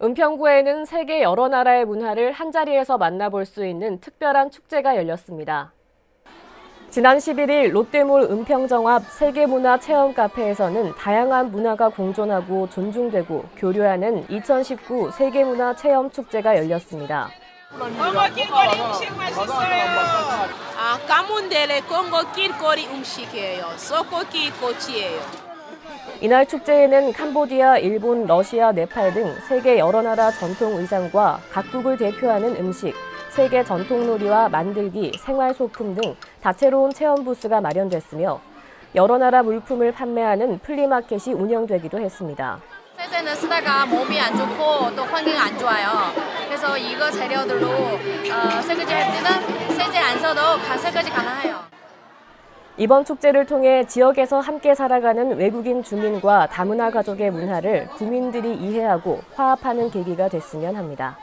은평구에는 세계 여러 나라의 문화를 한자리에서 만나볼 수 있는 특별한 축제가 열렸습니다. 지난 11일 롯데몰 은평정 앞 세계문화 체험 카페에서는 다양한 문화가 공존하고 존중되고 교류하는 2019 세계문화 체험 축제가 열렸습니다. 길거리 음식 맛있어요. 아, 까문데레 콩고 길거리 음식이에요. 소고기 꼬치예요. 이날 축제에는 캄보디아, 일본, 러시아, 네팔 등 세계 여러 나라 전통 의상과 각국을 대표하는 음식, 세계 전통 놀이와 만들기, 생활 소품 등 다채로운 체험 부스가 마련됐으며 여러 나라 물품을 판매하는 플리마켓이 운영되기도 했습니다. 세제는 쓰다가 몸이 안 좋고 또 환경 안 좋아요. 그래서 이거 재료들로 어, 설거지 할 때는 세제 안 써도 가- 설거지 가능해요. 이번 축제를 통해 지역에서 함께 살아가는 외국인 주민과 다문화 가족의 문화를 국민들이 이해하고 화합하는 계기가 됐으면 합니다.